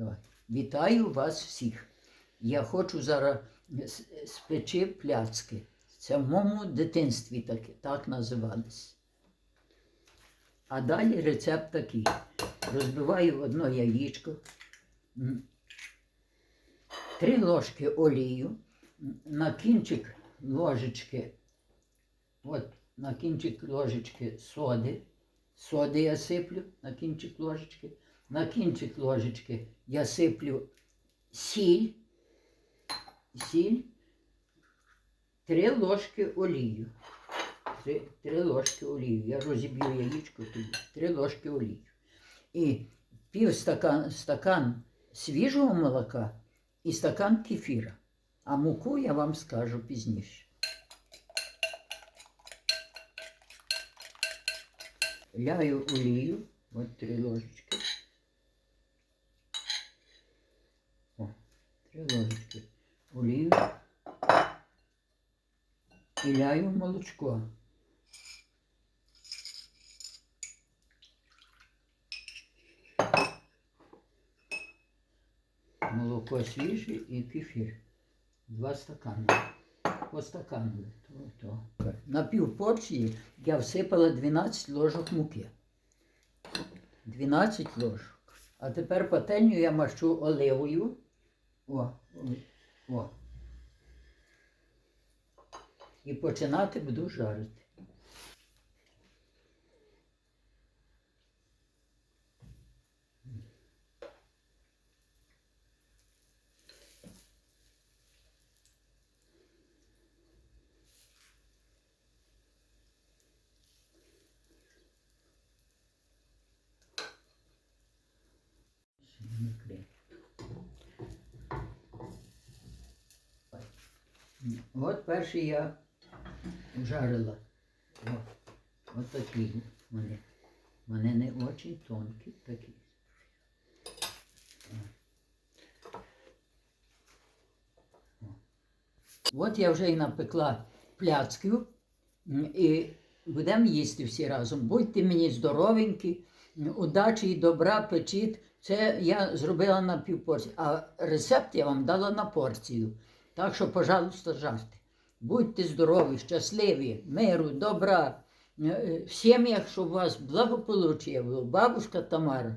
Давай. Вітаю вас всіх. Я хочу зараз спечи пляцки. Це в моєму дитинстві так, так називались. А далі рецепт такий. Розбиваю одно яєчко, три ложки олію, на кінчик ложечки, от на кінчик ложечки соди, соди я сиплю на кінчик ложечки, на кінчик ложечки я сиплю сіль, сіль, три ложки олію. Три, три ложки олію. Я розіб'ю яєчко тоді. Три ложки олію. І пів стакан, стакан свіжого молока і стакан кефіра. А муку я вам скажу пізніше. Ляю олію, от три ложечки. О, три ложечки олію. І молочко. Молоко свіже і кефір. Два стакани. По стакану. То, то. На пів порції я всипала 12 ложок муки. 12 ложок. А тепер пательню я мащу оливою. О, о. І починати буду жарити. От перший я жарила. О, от такі вони. Вони не дуже тонкі такі. От я вже і напекла пляцків і будемо їсти всі разом. Будьте мені здоровенькі, удачі і добра, печіть. Це я зробила на півпорції, а рецепт я вам дала на порцію. Так що, пожалуйста, жарте. Будьте здорові, щасливі, миру, добра. Е, В сім'ях, щоб у вас благополуччя було. Бабушка Тамара.